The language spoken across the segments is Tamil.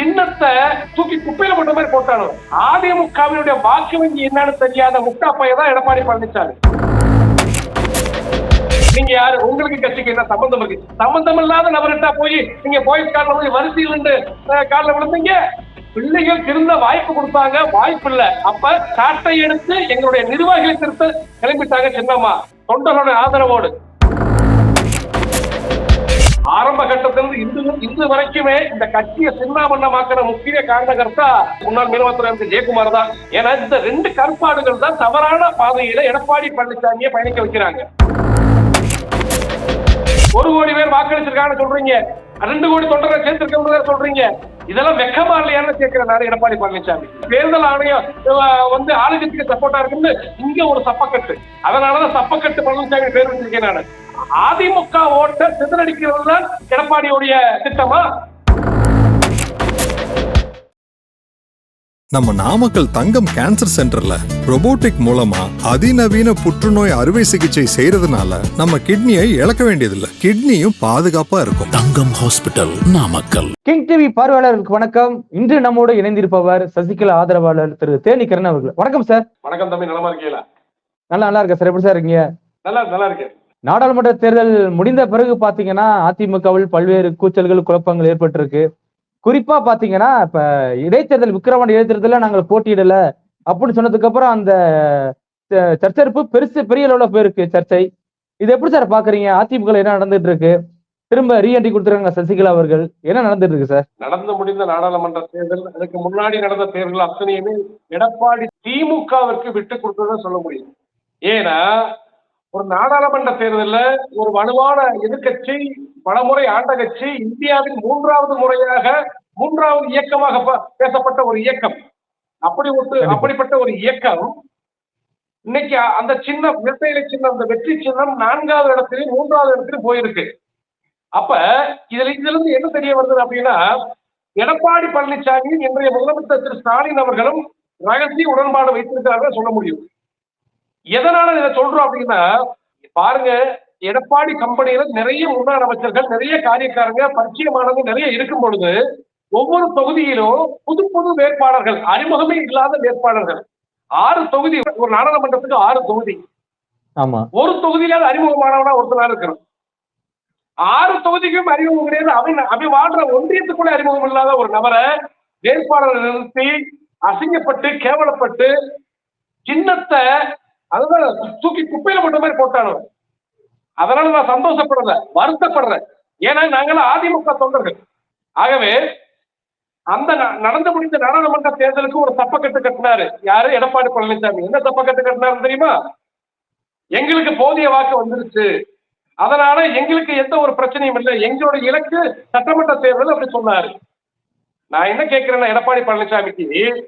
சின்னத்தை தூக்கி குப்பையில போட்ட மாதிரி போட்டானோ? அதிமுகவினுடைய வாக்கு வங்கி என்னன்னு தெரியாத முட்டா பையன் தான் எடப்பாடி பழனிசாமி நீங்க யாரு? உங்களுக்கு கட்சிக்கு என்ன சம்பந்தம் இருக்கு? சம்பந்தம் இல்லாத நபர்கிட்ட போய் நீங்க போய் காலில் போய் வரிசையில் நின்று காலில் விழுந்தீங்க. பிள்ளைகள் திருந்த வாய்ப்பு கொடுத்தாங்க. வாய்ப்பு இல்ல. அப்ப சாட்டை எடுத்து எங்களுடைய நிர்வாகிகளை திருத்த கிளம்பிட்டாங்க சின்னம்மா. தொண்டர்களுடைய ஆதரவோடு. ஆரம்ப கட்டத்திலிருந்து இன்று இன்று வரைக்குமே இந்த கட்சியை சின்னாமண்ணமாக்கிற முக்கிய காரணகர்த்தா முன்னாள் மீனவத்துறை அமைச்சர் ஜெயக்குமார் தான். ஏன்னா இந்த ரெண்டு கருப்பாடுகள் தான் தவறான பாதையில எடப்பாடி பழனிசாமியை பயணிக்க வைக்கிறாங்க. ஒரு கோடி பேர் வாக்களிச்சிருக்காங்க சொல்றீங்க. ரெண்டு கோடி தொண்டரை சேர்த்திருக்க சொல்றீங்க. இதெல்லாம் வெக்கமா இல்லையான்னு கேட்கிறாரு எடப்பாடி பழனிசாமி. தேர்தல் ஆணையம் வந்து ஆளுங்கட்சிக்கு சப்போர்ட்டா இருக்குன்னு இங்க ஒரு சப்பக்கட்டு. அதனாலதான் சப்பக்கட்டு பழனிசாமி பேர் வச்சிருக்கேன் நான். அதிமுக ஓட்ட சிதறடிக்கிறது தான் எடப்பாடியுடைய திட்டமா? நம்ம நாமக்கல் தங்கம் கேன்சர் சென்டர்ல robotic மூலமா அதிநவீன புற்றுநோய் அறுவை சிகிச்சை செய்யறதுனால நம்ம கிட்னியை இழக்க வேண்டியதில்லை. கிட்னியும் பாதுகாப்பா இருக்கும். Thangam hospital Namakkal. King TV பார்வையாளர்களுக்கு வணக்கம். இன்று நம்மோடு இணைந்திருப்பவர் சசிகலா ஆதரவாளர் திரு தேனிகரன் அவர்கள். வணக்கம் சார் வணக்கம் தம்பி நலமா இருக்கீங்களா? நல்லா நல்லா இருக்கேன் சார் எப்படி சார் இருக்கீங்க? நல்லா நல்லா இருக்கு நாடாளுமன்ற தேர்தல் முடிந்த பிறகு பாத்தீங்கன்னா அதிமுகவில் பல்வேறு கூச்சல்கள் குழப்பங்கள் ஏற்பட்டிருக்கு. குறிப்பா பாத்தீங்கன்னா இப்ப இடைத்தேர்தல் விக்கிரவாண்டி இடைத்தேர்தல நாங்கள் போட்டியிடல. அப்படின்னு சொன்னதுக்கு அப்புறம் அந்த சர்ச்சரிப்பு பெருசு பெரிய அளவுல போயிருக்கு சர்ச்சை. இது எப்படி சார் பாக்குறீங்க? அதிமுக என்ன நடந்துட்டு இருக்கு திரும்ப ரீஎன்ட்ரி கொடுத்துருக்காங்க சசிகலா அவர்கள். என்ன நடந்துட்டு இருக்கு சார்? நடந்து முடிந்த நாடாளுமன்ற தேர்தல் அதுக்கு முன்னாடி நடந்த தேர்தல் அத்தனையுமே எடப்பாடி திமுகவிற்கு விட்டு கொடுத்ததான் சொல்ல முடியும். ஏன்னா ஒரு நாடாளுமன்ற தேர்தல்ல ஒரு வலுவான எதிர்க்கட்சி பலமுறை ஆண்ட கட்சி இந்தியாவின் மூன்றாவது முறையாக மூன்றாவது இயக்கமாக பேசப்பட்ட ஒரு இயக்கம். அப்படி ஒரு அப்படிப்பட்ட ஒரு இயக்கம் இன்னைக்கு அந்த சின்னம் இரட்டையிலை சின்னம் அந்த வெற்றி சின்னம் நான்காவது இடத்திலும் மூன்றாவது இடத்திலும் போயிருக்கு. அப்ப இதுல இதுல இருந்து என்ன தெரிய வருது அப்படின்னா எடப்பாடி பழனிசாமி இன்றைய முதலமைச்சர் திரு ஸ்டாலின் அவர்களும் ரகசிய உடன்பாடு வைத்திருக்கிறார்கள் சொல்ல முடியும். எதனால இதை சொல்றோம் அப்படின்னா பாருங்க எடப்பாடி கம்பெனியில நிறைய முன்னாள் அமைச்சர்கள் நிறைய காரியக்காரங்க பரிச்சயமானவங்க நிறைய இருக்கும் பொழுது ஒவ்வொரு தொகுதியிலும் புது புது வேட்பாளர்கள் அறிமுகமே இல்லாத வேட்பாளர்கள். ஆறு தொகுதி ஒரு நாடாளுமன்றத்துக்கு ஆறு தொகுதி. ஆமா. ஒரு தொகுதியில அறிமுகமானவனா ஒருத்தனா இருக்கணும் ஆறு தொகுதிக்கும் அறிமுகம் கிடையாது. அவன் அவன் வாழ்ற ஒன்றியத்துக்குள்ள அறிமுகம் இல்லாத ஒரு நபரை வேட்பாளரை நிறுத்தி அசிங்கப்பட்டு கேவலப்பட்டு சின்னத்தை அதுதான் தூக்கி குப்பையில போட்ட மாதிரி போட்டானு அதனால நான் சந்தோஷப்படல வருத்தப்படுறேன். ஏன்னா நாங்களாம் அதிமுக தொண்டர்கள். ஆகவே அந்த ந- நடந்து முடிந்த நாடாளுமன்ற தேர்தலுக்கு ஒரு தப்பக்கட்டு கட்டினாரு. யாரு? எடப்பாடி பழனிசாமி. என்ன தப்பக்கட்டு கட்டினாரு தெரியுமா? எங்களுக்கு போதிய வாக்கு வந்துருச்சு. அதனால எங்களுக்கு எந்த ஒரு பிரச்சனையும் இல்லை. எங்களோட இலக்கு சட்டமன்ற தேர்தல் அப்படி சொன்னாரு. நான் என்ன கேட்கிறேன்னா எடப்பாடி பழனிசாமிக்கு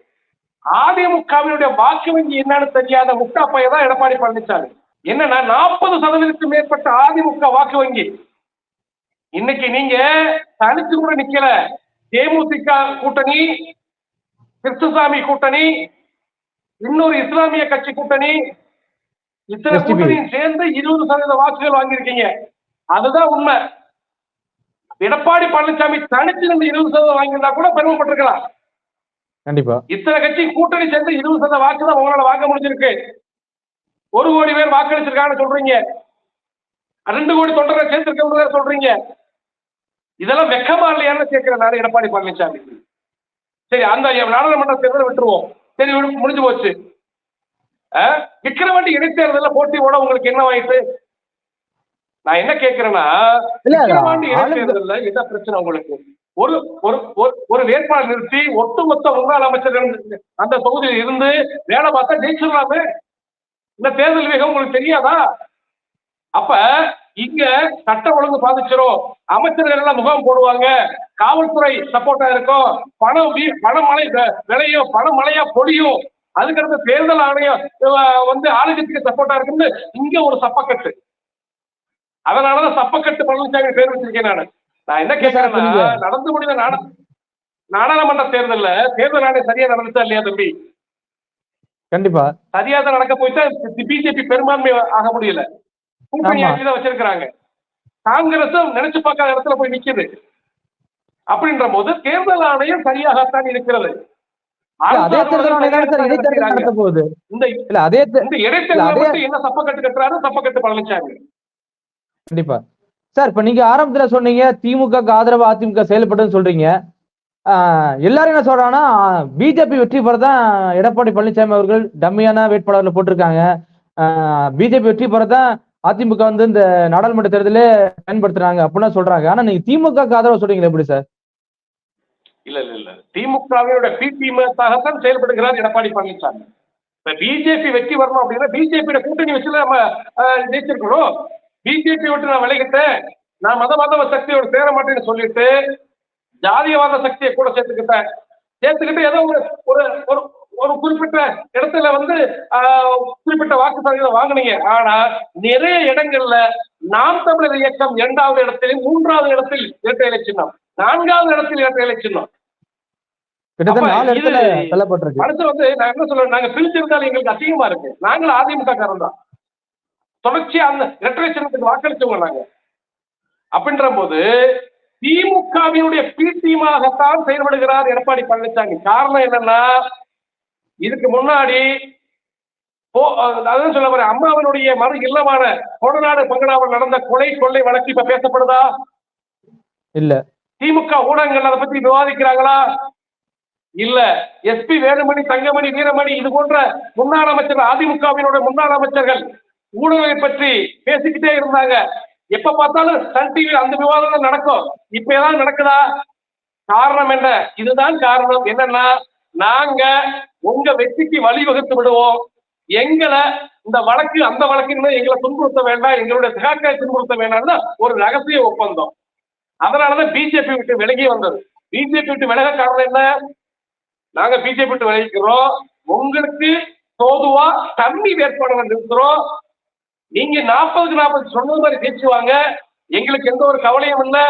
அதிமுகவினுடைய வாக்கு வங்கி என்னன்னு தெரியாத முட்டா பையன் தான் எடப்பாடி பழனிசாமி என்னன்னா நாற்பது சதவீதத்துக்கு மேற்பட்ட அதிமுக வாக்கு வங்கி. இன்னைக்கு நீங்க தனிச்சு கூட நிக்கல. தேமுதிக கூட்டணி கிருஷ்ணசாமி கூட்டணி இன்னொரு இஸ்லாமிய கட்சி கூட்டணி இத்தனை. கூட்டணியும் சேர்ந்து இருபது சதவீத வாக்குகள் வாங்கியிருக்கீங்க. அதுதான் உண்மை. எடப்பாடி பழனிசாமி தனிச்சு நின்று இருபது சதவீதம் வாங்கியிருந்தா கூட பெருமைப்பட்டிருக்கலாம். கண்டிப்பா. இத்தனை கட்சி கூட்டணி சேர்ந்து இருபது சதவீத வாக்கு தான் உங்களால வாங்க முடிஞ்சிருக்கு. ஒரு கோடி பேர் வாக்களிச்சிருக்காங்கன்னு சொல்றீங்க. ரெண்டு கோடி தொண்டரை சேர்த்திருக்க சொல்றீங்க. இதெல்லாம் வெக்கமா இல்லையான்னு கேட்கிற நாடு எடப்பாடி பழனிசாமி. சரி அந்த நாடாளுமன்ற தேர்தலை விட்டுருவோம். சரி முடிஞ்சு போச்சு. விக்கிரவாண்டி இடைத்தேர்தல்ல போட்டி ஓட உங்களுக்கு என்ன ஆயிட்டு நான் என்ன கேட்கிறேன்னா விக்கிரவாண்டி இடைத்தேர்தல்ல என்ன பிரச்சனை உங்களுக்கு? ஒரு ஒரு ஒரு- ஒரு வேட்பாளர் நிறுத்தி ஒட்டுமொத்த முன்னாள் அமைச்சர் அந்த தொகுதியில் இருந்து வேலை பார்த்தா ஜெயிச்சிடலாமே? இந்த தேர்தல் வேகம் உங்களுக்கு தெரியாதா? அப்ப இங்க சட்ட ஒழுங்கு பாதிச்சிரும். அமைச்சர்கள் எல்லாம் முகாம் போடுவாங்க. காவல்துறை சப்போர்ட்டா இருக்கும். பணம் வீ- பணமழை விளையும். பணமழையா பொழியும். அதுக்கடுத்து தேர்தல் ஆணையம் வந்து ஆளுகத்துக்கு சப்போர்ட்டா இருக்குன்னு இங்க ஒரு சப்பக்கட்டு. அதனாலதான் சப்பக்கட்டு பழனிசாமி பேர் வச்சிருக்கேன் நானு. நான் என்ன கேட்கிறேன்னா. நடந்து முடிந்த நாடா நாடாளுமன்ற தேர்தல்ல தேர்தல் ஆணையம் சரியா நடந்துச்சா இல்லையா தம்பி? கண்டிப்பா. சரியா தான் நடக்க போயிட்டா பிஜேபி பெரும்பான்மை ஆக முடியல. கூட்டணி ஆமா. ஆட்சி தான் வச்சிருக்கிறாங்க. காங்கிரஸும் நினைச்சு பார்க்காத இடத்துல போய் நிக்குது. அப்படின்ற போது தேர்தல் ஆணையம் சரியாகத்தான் இருக்கிறது. இல்ல, அதே தேர்தல் ஆணையம் தான் சார் இடைத்தேர்தல் நடத்த போகுது. இந்த இல்ல அதே இந்த இடைத்தேர்தல் என்ன சப்பக்கட்டு கட்டுறாரு சப்பக்கட்டு பழனிசாமி கண்டிப்பா. சார் இப்ப நீங்க ஆரம்பத்துல சொன்னீங்க திமுக ஆதரவு அதிமுக செயல்பட்டுன்னு சொல்றீங்க. எல்லாரும் என்ன சொல்றாங்கன்னா பிஜேபி வெற்றி பெற தான் எடப்பாடி பழனிசாமி அவர்கள் டம்மியான வேட்பாளர்ல போட்டிருக்காங்க. பிஜேபி வெற்றி பெற தான் அதிமுக வந்து இந்த நாடாளுமன்ற தேர்தலே பயன்படுத்துறாங்க அப்படின்னு சொல்றாங்க. ஆனா நீங்க திமுக ஆதரவு சொல்றீங்களா எப்படி சார்? இல்ல இல்ல இல்ல. திமுகவினுடைய பி தான் செயல்படுகிறார் எடப்பாடி பழனிசாமி. இப்ப பிஜேபி வெற்றி வரணும் அப்படின்னா பிஜேபியோட கூட்டணி வச்சு நம்ம ஆஹ், ஜெயிச்சிருக்கணும். பிஜேபி விட்டு நான் விலகிட்டேன் நான் மத மத சக்தியோட சேர மாட்டேன்னு சொல்லிட்டு ஜாதியவாத சக்தியை கூட சேர்த்துக்கிட்டேன். சேர்த்துக்கிட்டு ஏதோ ஒரு ஒரு ஒரு குறிப்பிட்ட இடத்துல வந்து குறிப்பிட்ட வாக்கு சதவீதம் வாங்குனீங்க. ஆனா நிறைய இடங்கள்ல நாம் தமிழர் இயக்கம் இரண்டாவது இடத்திலும் மூன்றாவது இடத்தில் இரட்டை இலை சின்னம். நான்காவது இடத்தில் இரட்டை இலை சின்னம். இடத்துல அடுத்து வந்து நான் என்ன சொல்றேன் நாங்க பிரிச்சிருந்தாலும் எங்களுக்கு அசிங்கமா இருக்கு. நாங்களும் அதிமுக காரன் தான் தொடர்ச்சியா அந்த இரட்டை சின்னத்துக்கு வாக்களிச்சவங்க நாங்க. அப்படின்ற போது திமுகவினுடைய பி டீமாகத்தான் செயல்படுகிறார் எடப்பாடி பழனிசாமி காரணம் என்னன்னா இதுக்கு முன்னாடி போ- அதான் சொல்ல வரேன் அம்மாவினுடைய மறு இல்லமான கொடநாடு பங்கனாவில் நடந்த கொலை கொள்ளை வழக்கு இப்ப பேசப்படுதா? இல்ல. திமுக ஊடகங்கள் அதை பத்தி விவாதிக்கிறாங்களா? இல்ல. எஸ்பி வேலுமணி தங்கமணி வீரமணி இது போன்ற முன்னாள் அமைச்சர்கள் அதிமுகவினுடைய முன்னாள் அமைச்சர்கள் ஊடகங்களை பற்றி பேசிக்கிட்டே இருந்தாங்க. எப்ப பார்த்தாலும் சன் டிவி அந்த விவாதம் நடக்கும். இப்ப ஏதாவது நடக்குதா? காரணம் என்ன? இதுதான் காரணம். என்னன்னா நாங்க உங்க வெற்றிக்கு வழிவகுத்து விடுவோம். எங்களை இந்த வழக்கு அந்த வழக்குன்னு எங்களை துன்புறுத்த வேண்டாம். எங்களுடைய சகாக்களை துன்புறுத்த வேண்டாம்னு ஒரு ரகசிய ஒப்பந்தம். அதனாலதான் பிஜேபி விட்டு விலகி வந்தது. பிஜேபி விட்டு விலக காரணம் என்ன? நாங்க பிஜேபி விட்டு விலகிக்கிறோம். உங்களுக்கு தோதுவா தண்ணி வேட்பாளர் நிறுத்துறோம் நீங்க நாற்பதுக்கு நாற்பது சொன்னது மாதிரி ஜெயிச்சுவாங்க எங்களுக்கு எந்த ஒரு கவலையும் இல்லை.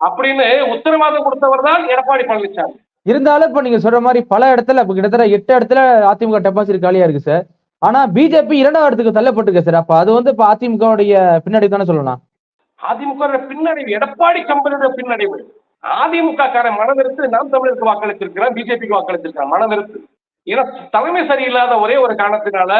அப்படின்னு உத்தரவாதம் கொடுத்தவர் தான் எடப்பாடி பழனிசாமி. இருந்தாலும் இப்ப நீங்க சொல்ற மாதிரி பல இடத்துல இப்ப கிட்டத்தட்ட எட்டு இடத்துல அதிமுக டெபாசிட் காலியா இருக்கு சார். ஆனா பிஜேபி இரண்டாவது இடத்துக்கு தள்ளப்பட்டிருக்கு சார். அப்ப அது வந்து இப்ப அதிமுகவுடைய பின்னாடி தானே சொல்லலாம் அதிமுக பின்னடைவு எடப்பாடி கம்பெனியோட பின்னடைவு. அதிமுக காரன் மனதிருத்து நாம் தமிழருக்கு வாக்களிச்சிருக்கிறான் பிஜேபிக்கு வாக்களிச்சிருக்கான் மனதிருத்து. ஏன்னா தலைமை சரியில்லாத ஒரே ஒரு காரணத்தினால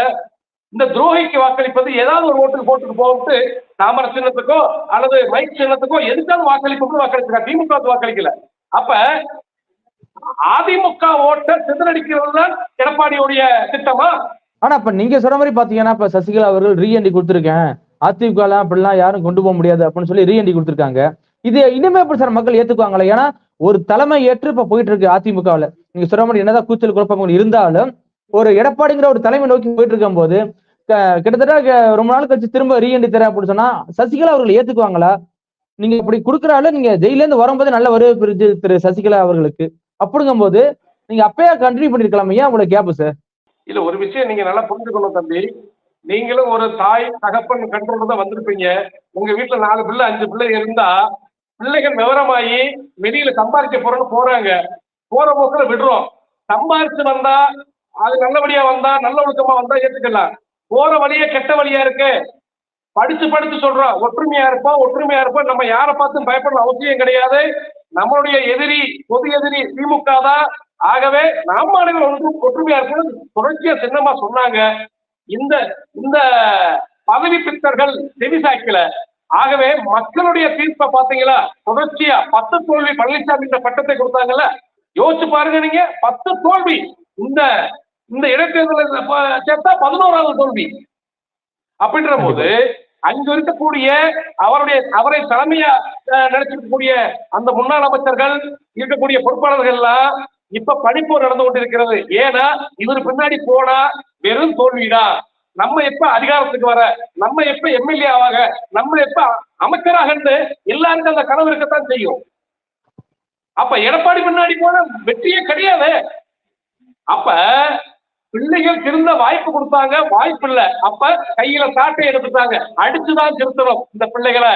இந்த துரோகிக்கு வாக்களிப்பது ஏதாவது ஒரு ஓட்டுக்கு போட்டுட்டு போட்டு தாமர சின்னத்துக்கோ அல்லது மைக் சின்னத்துக்கோ எதுக்காவது வாக்களிப்பு வாக்களிச்சிருக்கான் திமுக வாக்களிக்கல. அப்ப அதிமுக ஓட்ட சிதறடிக்கிறது தான் எடப்பாடியுடைய திட்டமா? ஆனா இப்ப நீங்க சொல்ற மாதிரி பாத்தீங்கன்னா இப்ப சசிகலா அவர்கள் ரீஎன்டி கொடுத்திருக்கேன். அதிமுக எல்லாம் அப்படிலாம் யாரும் கொண்டு போக முடியாது அப்படின்னு சொல்லி ரீஎன்டி கொடுத்திருக்காங்க. இது இனிமே எப்படி சார் மக்கள் ஏத்துக்குவாங்களே? ஏன்னா ஒரு தலைமை ஏற்று இப்ப போயிட்டு இருக்கு அதிமுகவுல. நீங்க சொல்ற மாதிரி என்னதான் கூச்சல் குழப்பங்கள் இருந்தாலும் ஒரு எடப்பாடிங்கிற ஒரு தலைமை நோக்கி போயிட்டு இருக்கும் போது கிட்டத்தட்ட ரொம்ப நாள் கழிச்சு திரும்ப ரீஎன்டி தரேன் அப்படின்னு சொன்னா சசிகலா அவர்கள் ஏத்துக்குவாங்களா? நீங்க இப்படி கொடுக்குறால நீங்க ஜெயில இருந்து வரும்போது நல்ல வரவேற்பு இருக்கு திரு சசிகலா அவர்களுக்கு. அப்படிங்கும்போது நீங்க அப்பயே கண்டினியூ பண்ணிருக்கலாம் ஏன் உங்களுக்கு கேப்பு சார் இல்ல ஒரு விஷயம் நீங்க நல்லா புரிஞ்சுக்கணும் தம்பி. நீங்களும் ஒரு தாய் தகப்பன் கண்ட்ரோல் தான் வந்திருப்பீங்க. உங்க வீட்டுல நாலு பிள்ளை அஞ்சு பிள்ளை இருந்தா பிள்ளைகள் விவரமாயி வெளியில சம்பாதிக்க போறோம்னு போறாங்க. போற போக்குல விடுறோம். சம்பாதிச்சு வந்தா அது நல்லபடியா வந்தா நல்ல ஒழுக்கமா வந்தா ஏத்துக்கலாம். போற வழியே கெட்ட வழியா இருக்கு. படிச்சு படிச்சு சொல்றோம் ஒற்றுமையா இருப்போம் ஒற்றுமையா இருப்போம் நம்ம யாரை பார்த்தும் பயப்படணும் அவசியம் கிடையாது. நம்மளுடைய எதிரி பொது எதிரி திமுக தான். ஆகவே நாம் மாநிலம் ஒன்று ஒற்றுமையா இருக்கணும். தொடர்ச்சியா சின்னமா சொன்னாங்க. இந்த இந்த பதவி பித்தர்கள் செவிசாய்க்கல. ஆகவே மக்களுடைய தீர்ப்பை பாத்தீங்களா தொடர்ச்சியா பத்து தோல்வி பழனிசாமி இந்த பட்டத்தை கொடுத்தாங்கல்ல? யோசிச்சு பாருங்க நீங்க. பத்து தோல்வி. இந்த இந்த இடைத்தேர்தலில் ப- சேர்த்தா பதினோராவது தோல்வி. அப்படின்ற போது அங்கு இருக்கக்கூடிய அவருடைய அவரை தலைமையா நினைச்சிருக்கக்கூடிய அந்த முன்னாள் அமைச்சர்கள் இருக்கக்கூடிய பொறுப்பாளர்கள் எல்லாம் இப்ப படிப்போர் நடந்து கொண்டிருக்கிறது. ஏன்னா இவர் பின்னாடி போனா வெறும் தோல்விதான் நம்ம எப்ப அதிகாரத்துக்கு வர நம்ம எப்ப எம்எல்ஏ ஆவாக நம்ம எப்ப அமைச்சராக எல்லாருக்கும் அந்த கனவு இருக்கத்தான் செய்யும். அப்ப எடப்பாடி பின்னாடி போனா வெற்றியே கிடையாது. அப்ப பிள்ளைகள் திருந்த வாய்ப்பு கொடுத்தாங்க வாய்ப்பு இல்ல. அப்ப கையில சாட்டை எடுத்துட்டாங்க. அடிச்சுதான் திருத்தணும் இந்த பிள்ளைகளை.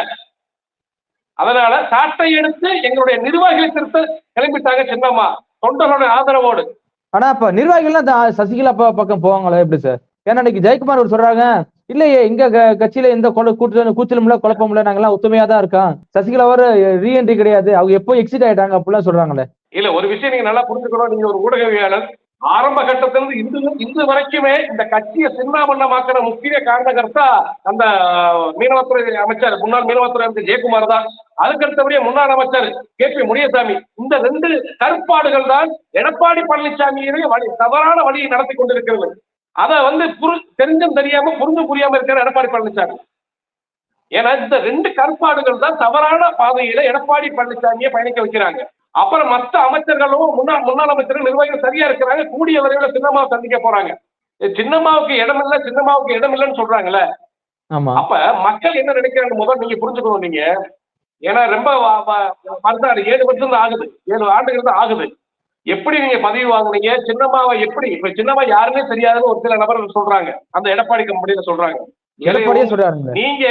அதனால சாட்டை எடுத்து எங்களுடைய நிர்வாகிகளை திருத்த கிளம்பிட்டாங்க சின்னம்மா. தொண்டர்களுடைய ஆதரவோடு. ஆனா இப்ப நிர்வாகிகள்லாம் இந்த சசிகலா பக்கம் போவாங்களா? எப்படி சார்? ஏன்னா இன்னைக்கு ஜெயக்குமார் அவர் சொல்றாங்க இல்லையே எங்க க- கட்சியில எந்த கொலை கூட்டு கூச்சலும் இல்ல குழப்பம் இல்ல நாங்கெல்லாம் ஒத்துமையா தான் இருக்கோம். சசிகலா வர ரீஎன்ட்ரி கிடையாது. அவங்க எப்போ எக்ஸிட் ஆயிட்டாங்க? அப்படிலாம் சொல்றாங்களே. இல்ல ஒரு விஷயம் நீங்க நல்லா புரிஞ்சுக்கணும். நீங்க ஒரு ஊடகவியாளர் ஆரம்ப கட்டத்திலிருந்து இன்று இன்று வரைக்குமே இந்த கட்சியை சின்னாபண்ணமாக்கிற முக்கிய காரணகர்த்தா அந்த மீனவத்துறை அமைச்சர் முன்னாள் மீனவத்துறை அமைச்சர் ஜெயக்குமார் தான். அதுக்கடுத்தபடியே முன்னாள் அமைச்சர் கே பி முனியசாமி. இந்த ரெண்டு கருப்பாடுகள் தான் எடப்பாடி பழனிசாமியிலேயே வழி தவறான வழியை நடத்தி கொண்டிருக்கிறது. அதை வந்து புரி தெரிஞ்சும் தெரியாம புரிஞ்சும் புரியாம இருக்கிற எடப்பாடி பழனிசாமி. ஏன்னா இந்த ரெண்டு கருப்பாடுகள் தான் தவறான பாதையில எடப்பாடி பழனிசாமியை பயணிக்க வைக்கிறாங்க. அப்புறம் மற்ற அமைச்சர்களும் முன்னாள் முன்னாள் அமைச்சர்கள் நிர்வாகிகள் சரியா இருக்கிறாங்க. கூடிய விரைவில் சின்னம்மாவை சந்திக்க போறாங்க. சின்னம்மாவுக்கு இடம் இல்ல சின்னம்மாவுக்கு இடம் இல்லைன்னு சொல்றாங்கல்ல. அப்ப மக்கள் என்ன நினைக்கிறாங்க முதல் நீங்க புரிஞ்சுக்கணும் நீங்க. ஏன்னா ரொம்ப வருஷம் ஏழு வருஷம் தான் ஆகுது. ஏழு ஆண்டுகள் தான் ஆகுது. எப்படி நீங்க பதவி வாங்குனீங்க? சின்னம்மாவை எப்படி இப்ப சின்னம்மா யாருன்னே தெரியாதுன்னு ஒரு சில நபர்கள் சொல்றாங்க. அந்த எடப்பாடி கம்பெனியில சொல்றாங்க. நீங்க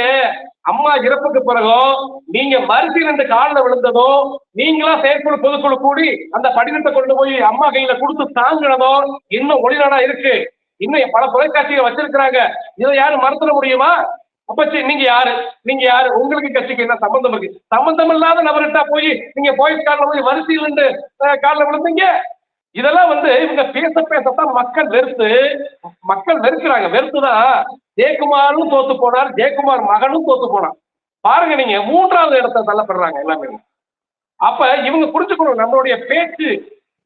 அம்மா இறப்புக்கு பிறகும் நீங்க வரிசை ரெண்டு காலில் விழுந்ததும் நீங்களா செயற்குழு பொதுக்குழு கூடி அந்த படினத்தை கொண்டு போய் அம்மா கையில கொடுத்து தாங்கினதும் இன்னும் ஒளிநாடா இருக்கு. இன்னும் பல தொலைக்காட்சிகள் வச்சிருக்கிறாங்க. இதை யாரும் மறந்துட முடியுமா? அப்ப சரி, நீங்க யாரு? நீங்க யாரு? உங்களுக்கு கட்சிக்கு என்ன சம்பந்தம் இருக்கு? சம்பந்தம் இல்லாத நபர்கிட்ட போய் நீங்க போய் காலில் போய் வரிசையில் நின்று காலில் விழுந்தீங்க? இதெல்லாம் வந்து இவங்க பேச பேசத்தான் மக்கள் வெறுத்து மக்கள் வெறுக்கிறாங்க. வெறுத்துதான். ஜெயக்குமாரும் தோத்து போனார் ஜெயக்குமார் மகனும் தோத்து போனார். பாருங்க நீங்க மூன்றாவது இடத்தை தள்ளப்படுறாங்க எல்லாமே. அப்ப இவங்க புரிஞ்சுக்கணும் நம்மளுடைய பேச்சு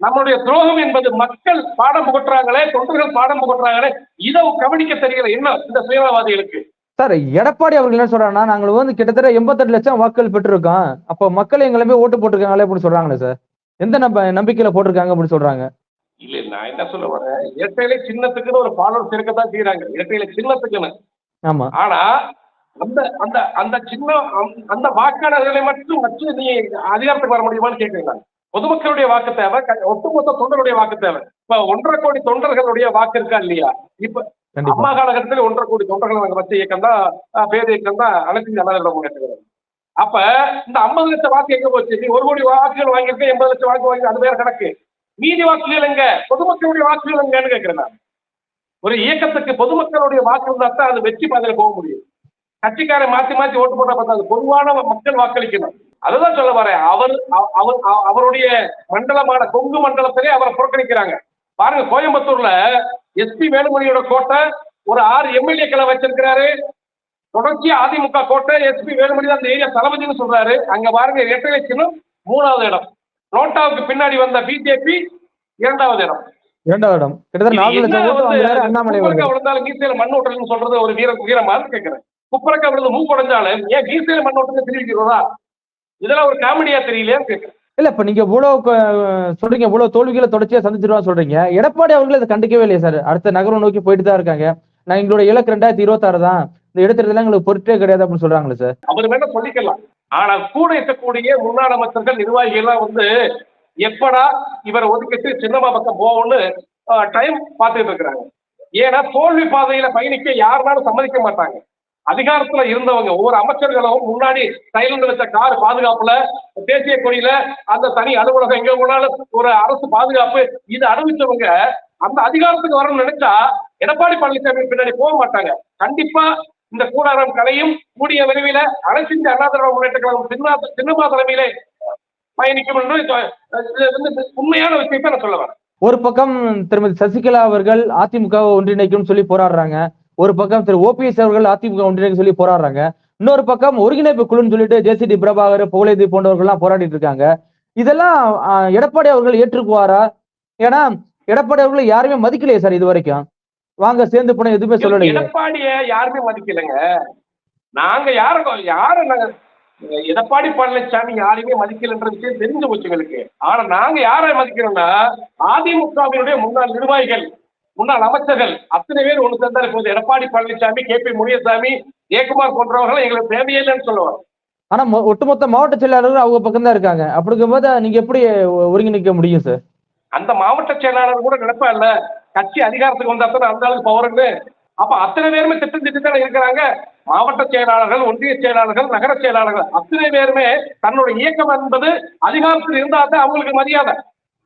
நம்மளுடைய துரோகம் என்பது மக்கள் பாடம் புகட்டுறாங்களே தொண்டர்கள் பாடம் புகட்டுறாங்களே இதை கவனிக்க தெரியல என்ன இந்த சுயவாதிகளுக்கு சார் எடப்பாடி அவர்கள் என்ன சொல்றாங்கன்னா நாங்கள் வந்து கிட்டத்தட்ட எண்பத்தெட்டு லட்சம் வாக்குகள் பெற்றிருக்கோம். அப்போ மக்கள் எங்களை ஓட்டு போட்டிருக்காங்களே அப்படின்னு சொல்றாங்களே சார். எந்த நம்ப நம்பிக்கையில போட்டிருக்காங்க அப்படின்னு சொல்றாங்க. நான் என்ன சொல்ல வரேன்? இரட்டையிலை சின்னத்துக்குன்னு ஒரு ஃபாலோவர்ஸ் இருக்கத்தான் செய்யறாங்க இரட்டையிலை சின்னத்துக்குன்னு. ஆமா. ஆனா அந்த அந்த அந்த சின்ன அந்த- வாக்காளர்களை மட்டும் வச்சு நீ அதிகாரத்துக்கு வர முடியுமான்னு கேட்கிறீங்க பொதுமக்களுடைய வாக்கு தேவை ஒட்டுமொத்த தொண்டருடைய வாக்கு தேவை. இப்ப ஒன்றரை கோடி தொண்டர்களுடைய வாக்கு இருக்கா இல்லையா? இப்ப அம்மா காலகட்டத்தில் ஒன்றரை கோடி தொண்டர்கள் நாங்க வச்ச இயக்கம் தான் பேர் இயக்கம் தான் அனைத்து ஜனநாயக அப்ப இந்த ஐம்பது லட்சம் வாக்கு எங்க போச்சு? நீ ஒரு கோடி வாக்குகள் வாங்கியிருக்க எண்பது லட்சம் வாக்கு வாங்கி அது வேற கணக்கு. மீதி வாக்குகள் எங்க? பொதுமக்களுடைய வாக்குகள் எங்கன்னு கேட்கிறேன் நான். ஒரு இயக்கத்துக்கு பொதுமக்களுடைய வாக்கு இருந்தா தான் அது வெற்றி பாதையில போக முடியும். கட்சிக்காரை மாத்தி மாத்தி ஓட்டு போட்டா பார்த்தா அது பொதுவான மக்கள் வாக்களிக்கணும். அதுதான் சொல்ல வரேன். அவர் அவர் அவருடைய மண்டலமான கொங்கு மண்டலத்திலே அவரை புறக்கணிக்கிறாங்க. பாருங்க கோயம்புத்தூர்ல எஸ்பி வேலுமணியோட கோட்டை ஒரு ஆறு எம்எல்ஏக்களை வச்சிருக்கிறாரு. தொடர்ச்சி அதிமுக கோட்டை எஸ்பி வேலுமணி தான் அந்த ஏரியா தளபதினு சொல்றாரு. அங்க பாருங்க இரட்டை சின்னம் மூணாவது இடம். நோட்டாவுக்கு பின்னாடி வந்த பிஜேபி இரண்டாவது இடம். இரண்டாவது இடம். கிட்டத்தட்ட நாலு இது லட்சம் அண்ணாமலை விழுந்தாலும் மீசையில மண் ஓட்டல்னு சொல்றது ஒரு வீர வீரமா கேட்கிறேன் குப்பரக்கா விழுந்து மூக்கு உடைஞ்சாலும் ஏன் மீசையில மண் ஓட்டல் தெரிவிக்கிறதா இதெல்லாம் ஒரு காமெடியா தெரியலையான்னு கேட்கிறேன் இல்ல இப்ப நீங்க இவ்வளவு சொல்றீங்க இவ்வளவு தோல்விகளை தொடர்ச்சியா சந்திச்சிருவா சொல்றீங்க. எடப்பாடி அவர்கள் அதை கண்டிக்கவே இல்லையா சார் அடுத்த நகரம் நோக்கி போயிட்டு தான் இருக்காங்க. நான் எங்களோட இலக்கு ரெண்டாயிரத்தி இருபத்தாறு தான். இந்த இடைத்தேர்தல் எங்களுக்கு பொருட்டே கிடையாது அப்படின்னு சொல்றாங்களே சார் அவர் வேணா சொல்லிக்கலாம். ஆனால் கூட இருக்கக்கூடிய முன்னாள் அமைச்சர்கள் நிர்வாகிகள் எல்லாம் வந்து எப்படா இவரை ஒதுக்கிட்டு சின்னமா பக்கம் போகும்னு டைம் பார்த்துட்டு இருக்கிறாங்க. ஏன்னா தோல்வி பாதையில பயணிக்க யாருனாலும் சம்மதிக்க மாட்டாங்க. அதிகாரத்துல இருந்தவங்க ஒவ்வொரு அமைச்சர்களும் முன்னாடி சைலண்ட் வச்ச கார் பாதுகாப்புல தேசிய கொடியில அந்த தனி அலுவலகம் எங்க போனாலும் ஒரு அரசு பாதுகாப்பு இது அறிவிச்சவங்க அந்த அதிகாரத்துக்கு வரணும்னு நினைச்சா எடப்பாடி பழனிசாமி பின்னாடி போக மாட்டாங்க. கண்டிப்பா இந்த கூடாரம் கலையும் கூடிய விரைவில் அரசின் இந்திய அண்ணா திராவிட முன்னேற்ற கழகம் சின்ன சின்னமா தலைமையிலே பயணிக்கும் என்று உண்மையான விஷயத்தை நான் சொல்ல வரேன். ஒரு பக்கம் திருமதி சசிகலா அவர்கள் அதிமுக ஒன்றிணைக்கும் சொல்லி போராடுறாங்க. ஒரு பக்கம் திரு ஓபிஎஸ் அவர்கள் அதிமுக ஒன்றிணைக்கும் சொல்லி போராடுறாங்க. இன்னொரு பக்கம் ஒருங்கிணைப்பு குழுன்னு சொல்லிட்டு ஜேசிடி பிரபாகர் புகழேந்தி போன்றவர்கள்லாம் போராடிட்டு இருக்காங்க. இதெல்லாம் எடப்பாடி அவர்கள் ஏற்றுக்குவாரா? ஏன்னா எடப்பாடி அவர்களை யாருமே மதிக்கலையே சார் இது வரைக்கும். வாங்க சேர்ந்து போன எதுவுமே சொல்லலையே. எடப்பாடிய யாருமே மதிக்கலைங்க. நாங்க யார யார நாங்க எடப்பாடி பழனிசாமி யாரையுமே மதிக்கலைன்ற விஷயம் தெரிஞ்சு போச்சு எங்களுக்கு. ஆனா நாங்க யாரை மதிக்கிறோம்னா அதிமுகவினுடைய முன்னாள் நிர்வாகிகள் முன்னாள் அமைச்சர்கள் அத்தனை பேர் ஒண்ணு சேர்ந்தாரு போது எடப்பாடி பழனிசாமி கே பி முனியசாமி ஜெயக்குமார் போன்றவர்கள் எங்களுக்கு தேவையில்லைன்னு சொல்லுவாங்க. ஆனா ஒட்டுமொத்த மாவட்ட செயலாளர்கள் அவங்க பக்கம் தான் இருக்காங்க. அப்படிங்கும்போது நீங்க எப்படி ஒருங்கிணைக்க முடியும் சார் அந்த மாவட்ட செயலாளர் கூட நினைப்பா இல்ல. கட்சி அதிகாரத்துக்கு வந்தா தான் அந்த அளவுக்கு பவர்னு அப்ப அத்தனை பேருமே திட்டம் திட்டம் தானே இருக்கிறாங்க? மாவட்ட செயலாளர்கள் ஒன்றிய செயலாளர்கள் நகர செயலாளர்கள் அத்தனை பேருமே தன்னோட இயக்கம் என்பது அதிகாரத்தில் இருந்தா தான் அவங்களுக்கு மரியாதை.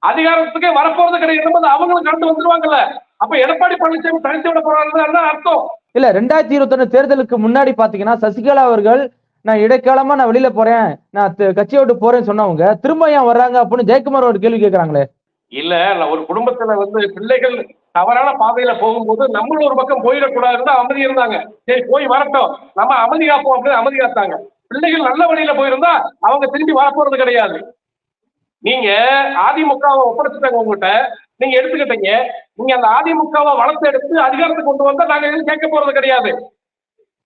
அதிகாரத்துக்கே வரப்போறது கிடையாது என்பது அவங்களும் கடந்து வந்துருவாங்கல்ல. அப்ப எடப்பாடி பழனிசாமி தனித்து விட போறாங்க அர்த்தம்? இல்ல ரெண்டாயிரத்தி இருபத்தொன்னு தேர்தலுக்கு முன்னாடி பாத்தீங்கன்னா சசிகலா அவர்கள் நான் இடைக்காலமா நான் வெளியில போறேன் நான் கட்சியை விட்டு போறேன்னு சொன்னவங்க திரும்ப ஏன் வர்றாங்க அப்படின்னு ஜெயக்குமார் ஒரு கேள்வி கேட்கறாங்களே இல்ல ஒரு குடும்பத்துல வந்து பிள்ளைகள் தவறான பாதையில போகும்போது நம்மளும் ஒரு பக்கம் போயிடக்கூடாதுன்னு அமைதி இருந்தாங்க. சரி போய் வரட்டும். நம்ம அமைதி காப்போம் அப்படின்னு அமைதி காத்தாங்க. பிள்ளைகள் நல்ல வழியில போயிருந்தா அவங்க திரும்பி வரப்போறது கிடையாது. நீங்க அதிமுகவை ஒப்படைச்சிட்டாங்க உங்ககிட்ட. நீங்க எடுத்துக்கிட்டீங்க. நீங்க அந்த அதிமுகவை வளர்த்து எடுத்து அதிகாரத்தை கொண்டு வந்தா நாங்க எதுவும் கேட்க போறது கிடையாது.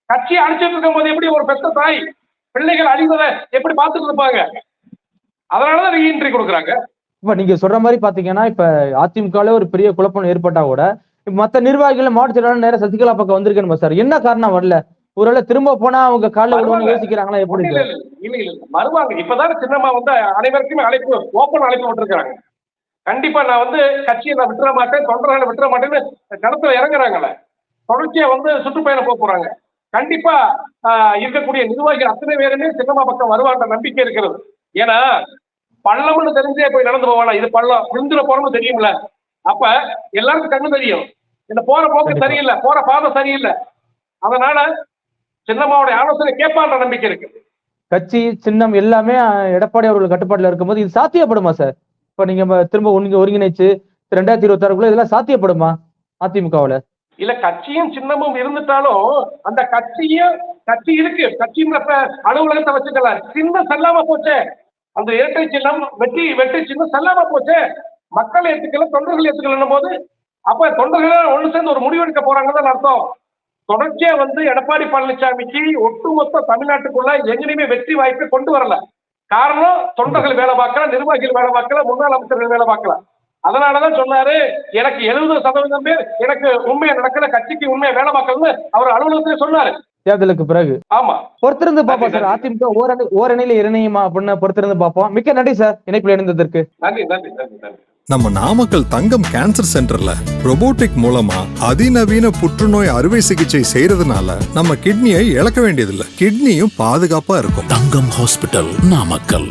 கட்சி அடிச்சிட்டு இருக்கும் போது எப்படி ஒரு பெத்த தாய் பிள்ளைகள் அழிந்ததை எப்படி பார்த்துட்டு இருப்பாங்க? அதனாலதான் ரீஎன்ட்ரி கொடுக்குறாங்க. இப்ப நீங்க சொல்ற மாதிரி பாத்தீங்கன்னா இப்ப அதிமுகல ஒரு பெரிய குழப்பம் ஏற்பட்டா கூட இப்ப மத்த நிர்வாகிகள் மாவட்ட செயலாளர் நேரம் சசிகலா பக்கம் வந்திருக்கேன் சார். என்ன காரணம் வரல? ஒருவேளை திரும்ப போனா அவங்க காலைல விடுவோம்னு வருவாங்க. யோசிக்கிறாங்களா எப்படி இல்ல இல்ல வருவாங்க. இப்பதான் சின்னம்மா வந்து அனைவருக்குமே அழைப்பு ஓப்பன் அழைப்பு விட்டுருக்காங்க. கண்டிப்பா நான் வந்து கட்சியை நான் விட்டுற மாட்டேன் தொண்டர்களை விட்டுற மாட்டேன்னு களத்துல இறங்குறாங்கல்ல. தொடர்ச்சியா வந்து சுற்றுப்பயணம் போக போறாங்க. கண்டிப்பா இருக்கக்கூடிய நிர்வாகிகள் அத்தனை பேருமே சின்னம்மா பக்கம் வருவாங்க நம்பிக்கை இருக்கிறது. ஏன்னா பள்ளம்னு தெரிஞ்சே போய் நடந்து போவானா இது பள்ளம். விழுந்துல போறோம்னு தெரியும்ல. அப்ப எல்லாருக்கும் கண்ணு தெரியும். இந்த போற போக்கு. சரியில்லை. போற பாதை சரியில்லை. அதனால சின்னம்மாவுடைய ஆலோசனை கேட்பான்ற நம்பிக்கை இருக்கு. கட்சி சின்னம் எல்லாமே எடப்பாடி அவர்கள் கட்டுப்பாட்டுல இருக்கும்போது இது சாத்தியப்படுமா சார்? இப்ப நீங்க திரும்ப ஒருங்கி ஒருங்கிணைச்சு ரெண்டாயிரத்தி இருபத்தி ஆறுக்குள்ள இதெல்லாம் சாத்தியப்படுமா அதிமுகவுல? இல்ல கட்சியும் சின்னமும் இருந்துட்டாலும் அந்த கட்சியும் கட்சி இருக்கு. கட்சின்ற ப- அலுவலகத்தை வச்சுக்கலாம் சின்னம் செல்லாம போச்சே. அந்த இரட்டை சின்னம் வெற்றி வெற்றி சின்னம் செல்லாம போச்சே. மக்கள் ஏத்துக்கல தொண்டர்கள் ஏத்துக்கலன்னும் போது அப்ப தொண்டர்கள் ஒண்ணு சேர்ந்து ஒரு முடிவெடுக்க போறாங்கன்னு அர்த்தம். தொடர்ச்சியா வந்து எடப்பாடி பழனிசாமிக்கு ஒட்டுமொத்த தமிழ்நாட்டுக்குள்ள எங்கேயுமே வெற்றி வாய்ப்பை கொண்டு வரல. காரணம் தொண்டர்கள் வேலை பார்க்கல நிர்வாகிகள் வேலை பார்க்கல முன்னாள் அமைச்சர்கள் வேலை பார்க்கல. அதனாலதான் சொன்னாரு எனக்கு எழுபது சதவீதம் பேர் எனக்கு உண்மையை நடக்கல கட்சிக்கு உண்மையை வேலை பார்க்கலன்னு அவர் அலுவலகத்திலே சொன்னாரு. தேர்தலுக்கு பிறகு. ஆமா. பொறுத்திருந்து பார்ப்போம் சார். அதிமுக ஓரணி ஓரணியில இணையுமா அப்படின்னு பொறுத்திருந்து பார்ப்போம். மிக்க நன்றி சார் இணைப்பில் இணைந்ததற்கு. நன்றி நன்றி நன்றி நன்றி. நம்ம நாமக்கல் தங்கம் கேன்சர் சென்டர்ல robotic மூலமா அதிநவீன புற்றுநோய் அறுவை சிகிச்சை செய்யறதுனால நம்ம கிட்னியை இழக்க வேண்டியதில்லை. கிட்னியும் பாதுகாப்பா இருக்கும். தங்கம் ஹாஸ்பிட்டல் நாமக்கல்.